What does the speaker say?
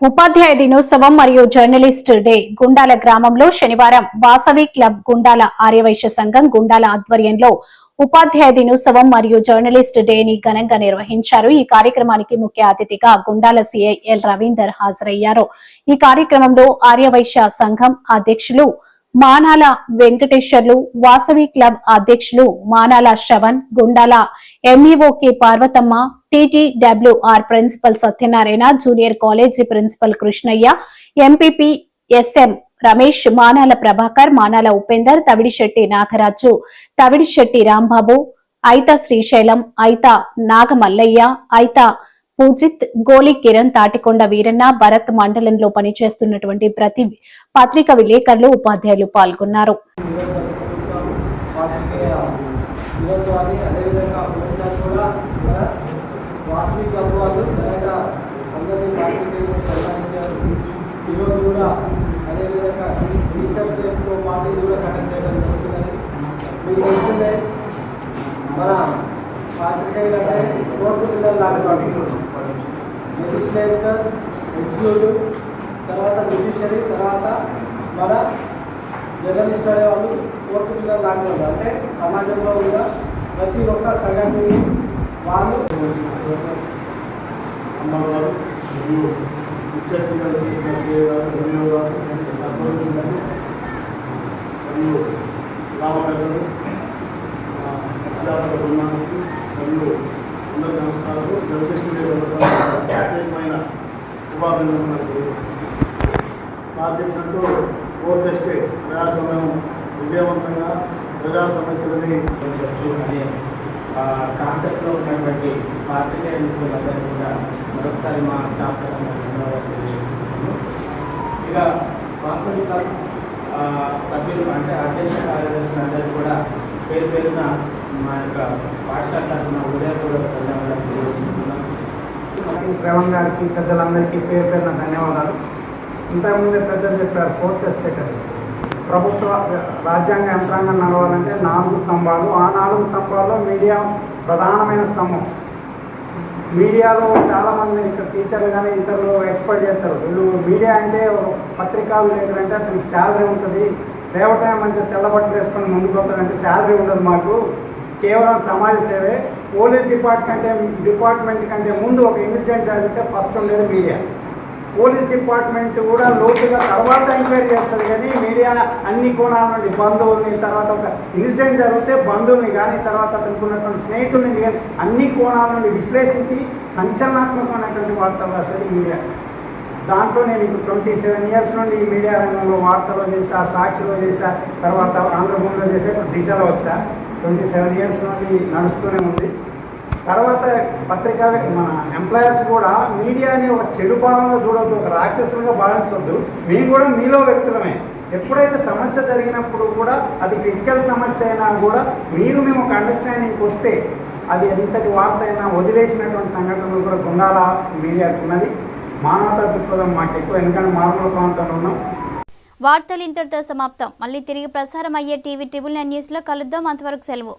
ఉపాధ్యాయ దినోత్సవం మరియు journalist day Gundala గ్రామంలో శనివారం వాసవి క్లబ్ గుండాల ఆర్యవైశ్య సంఘం గుండాల ఆధ్వర్యంలో ఉపాధ్యాయ దినోత్సవం మరియు జర్నలిస్ట్ డే ని ఘనంగా నిర్వహించారు. ఈ కార్యక్రమానికి ముఖ్య అతిథిగా గుండాల సిఐ ఎల్ రవీందర్ హాజరయ్యారు. ఈ కార్యక్రమంలో ఆర్యవైశ్య సంఘం అధ్యక్షులు మానాల వెంకటేశ్వర్లు వాసవి క్లబ్ అధ్యక్షులు Manala Shravan Gundala MEO K Parvathamma TTWR principal Satyanarayana junior college principal Krishnaiah MPP SM Ramesh Manala Prabhakar Manala Upender Tavidisetti Nagaraju Tavidisetti Rambabu Aitha Srisailam Aitha Nagamallaiah Aitha Pujith Goli Kiran Tatikonda Veeranna Bharat మండలంలో పనిచేస్తున్నటువంటి ప్రతి పత్రిక విలేకరులు ఉపాధ్యాయులు పాల్గొన్నారు. అదేవిధంగా ఈరోజు కూడా అదేవిధంగా టీచర్స్ డేతో పాటు ఇది కూడా కండక్ట్ చేయడం జరుగుతుందని మీకు తెలిసిందే. అంటే కోర్టు పిల్లలు లాంటి లెజిస్లేటర్ ఎగ్జిక్యూటివ్ తర్వాత జ్యుడిషియరీ తర్వాత మన జర్నలిస్ట్ అనేవాళ్ళు కోర్టు పిల్లలు లాంటి వాళ్ళు అంటే సమాజంలో ఉన్న ప్రతి ఒక్క సంఘటనని వాళ్ళు అమ్మవారు మరియు విద్యార్థిగా చేసిన సేవ గారు మరియు గ్రామ పెద్దలు రెండు అందరి నమస్కారాలు. జగదీశ్వరి ప్రత్యేకమైన శుభాభినందనలు సార్ చెప్పినట్టు ఫోర్త్ ఎస్టేట్ ప్రజాస్వామ్యం విజయవంతంగా ప్రజా సమస్యలని చర్చు అనే కాన్సెప్ట్లో ఉన్నటువంటి పార్టీ మిత్రులందరూ కూడా మరొకసారి మా స్టాఫ్ ఇక వాస్తవిక సభ్యులు అంటే అధ్యక్ష కార్యదర్శులు అందరూ కూడా పేరు పేరున మా యొక్క పాఠశాల తరఫున ఉదయపూర్వక ధన్యవాదాలు తెలియజేస్తున్నాం శ్రవణ్ గారికి పెద్దలందరికీ పేరు పేరున ధన్యవాదాలు. ఇంతకుముందే పెద్దలు చెప్పారు ఫోర్త్ ఎస్టేట్ ప్రభుత్వ రాజ్యాంగ యంత్రాంగం నడవాలంటే నాలుగు స్తంభాలు. ఆ నాలుగు స్తంభాల్లో మీడియా ప్రధానమైన స్తంభం. మీడియాలో చాలామంది ఇక్కడ టీచర్లు కానీ ఇతరులు ఎక్స్పర్ట్ చేస్తారు. వీళ్ళు మీడియా అంటే పత్రికలు పత్రికా విలేకరు అంటే అతనికి శాలరీ ఉంటుంది. రేవటం మంచిగా తెల్లబట్టలు వేసుకొని ముందుకు వస్తాడంటే శాలరీ ఉండదు మాకు. కేవలం సమాజ సేవే. పోలీస్ డిపార్ట్మెంట్ డిపార్ట్మెంట్ కంటే ముందు ఒక ఇన్సిడెంట్ జరిగితే ఫస్ట్ ఉండేది మీడియా. పోలీస్ డిపార్ట్మెంట్ కూడా లోతుగా తర్వాత ఎంక్వైరీ చేస్తుంది కానీ మీడియా అన్ని కోణాల నుండి బంధువుల్ని తర్వాత ఒక ఇన్సిడెంట్ జరిగితే బంధువుల్ని కానీ తర్వాత అతనికి స్నేహితుల్ని కానీ అన్ని కోణాల నుండి విశ్లేషించి సంచలనాత్మకమైనటువంటి వార్తలు రాసేది మీడియా. దాంట్లో నేను ఇప్పుడు ట్వంటీ సెవెన్ ఇయర్స్ నుండి మీడియా రంగంలో వార్తలు చేశా సాక్షిలో చేశా తర్వాత ఆంధ్రభూమిలో చేసా ఇప్పుడు దిశలో వచ్చా. ట్వంటీ సెవెన్ ఇయర్స్ నుండి నడుస్తూనే ఉంది. తర్వాత పత్రికా మన ఎంప్లాయర్స్ కూడా మీడియాని ఒక చెడు భావంలో చూడొద్దు ఒక రాక్షసులుగా భావించొద్దు. మేము కూడా మీలో వ్యక్తులమే. ఎప్పుడైతే సమస్య జరిగినప్పుడు కూడా అది క్రిటికల్ సమస్య అయినా కూడా మీరు మేము ఒక అండర్స్టాండింగ్కి వస్తే అది ఎంతటి వార్త అయినా వదిలేసినటువంటి సంఘటనలు కూడా గుండాల మీడియాకు ఉన్నది. మానవతా దృక్పథం మాకు ఎక్కువ. ఎందుకంటే మారుమూల ప్రాంతంలో ఉన్నాం. వార్తలు ఇంతటితో సమాప్తం. మళ్ళీ తిరిగి ప్రసారం అయ్యే టీవీ ట్రిబుల్ నైన్ న్యూస్లో కలుద్దాం. అంతవరకు సెలవు.